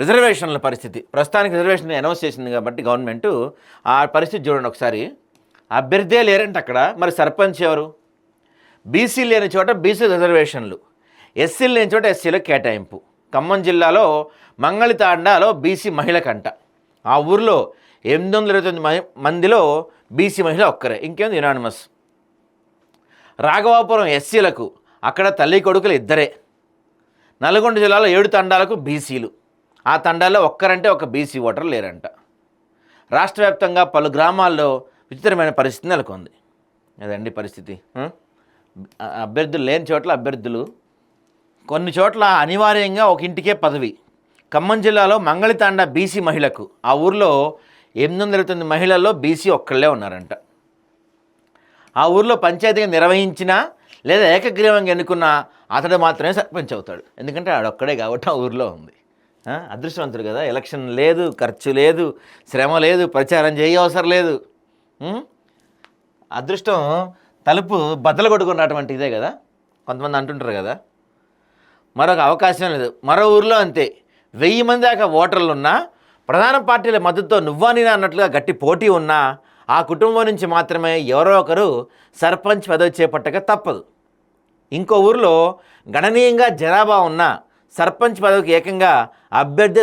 రిజర్వేషన్ల పరిస్థితి. ప్రస్తుతానికి రిజర్వేషన్ అనౌన్స్ చేసింది కాబట్టి గవర్నమెంట్. ఆ పరిస్థితి చూడండి ఒకసారి. అభ్యర్థే లేరంటే అక్కడ. మరి సర్పంచ్ ఎవరు? బీసీ లేని చోట బీసీ రిజర్వేషన్లు. ఎస్సీలు లేని చోట ఎస్సీలో కేటాయింపు. ఖమ్మం జిల్లాలో మంగళితాండాలో బీసీ మహిళకంట ఆ ఊర్లో ఎనిమిది వందల ఇరవై తొమ్మిది మహి- మందిలో బీసీ మహిళ ఒక్కరే. ఇంకేంది యునానిమస్ రాఘవాపురం ఎస్సీలకు అక్కడ తల్లి కొడుకులు ఇద్దరే. నల్గొండ జిల్లాలో ఏడు తండాలకు బీసీలు. ఆ తండాల్లో ఒక్కరంటే ఒక బీసీ ఓటర్ లేరంట. రాష్ట్ర వ్యాప్తంగా పలు గ్రామాల్లో విచిత్రమైన పరిస్థితి నెలకొంది. అదండి పరిస్థితి. అభ్యర్థులు లేని చోట్ల అభ్యర్థులు కొన్ని చోట్ల అనివార్యంగా ఒక ఇంటికే పదవి. ఖమ్మం జిల్లాలో మంగళితాండ బీసీ మహిళకు ఆ ఊర్లో ఎనిమిది వందల ఇరవై తొమ్మిది మహిళల్లో బీసీ ఒక్కళ్ళే ఉన్నారంట. ఆ ఊర్లో పంచాయతీగా నిర్వహించినా లేదా ఏకగ్రీవంగా ఎన్నుకున్న అతడు మాత్రమే సర్పంచ్ అవుతాడు. ఎందుకంటే ఆడొక్కడే కాబట్టి ఆ ఊర్లో ఉంది. అదృష్టవంతుడు కదా. ఎలక్షన్ లేదు ఖర్చు లేదు శ్రమ లేదు ప్రచారం చేయ అవసరం లేదు. అదృష్టం తలుపు బద్దలు కొట్టుకున్నటువంటి ఇదే కదా. కొంతమంది అంటుంటారు కదా. మరొక అవకాశం లేదు. మరో ఊర్లో అంతే. వెయ్యి మంది దాకా ఓటర్లు ఉన్నా ప్రధాన పార్టీల మద్దతుతో నువ్వా నేనా అన్నట్లుగా గట్టి పోటీ ఉన్నా ఆ కుటుంబం నుంచి మాత్రమే ఎవరో ఒకరు సర్పంచ్ పదవి చేపట్టక తప్పదు. ఇంకో ఊరిలో గణనీయంగా జనాభా ఉన్నా సర్పంచ్ పదవికి ఏకంగా అభ్యర్థి